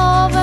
over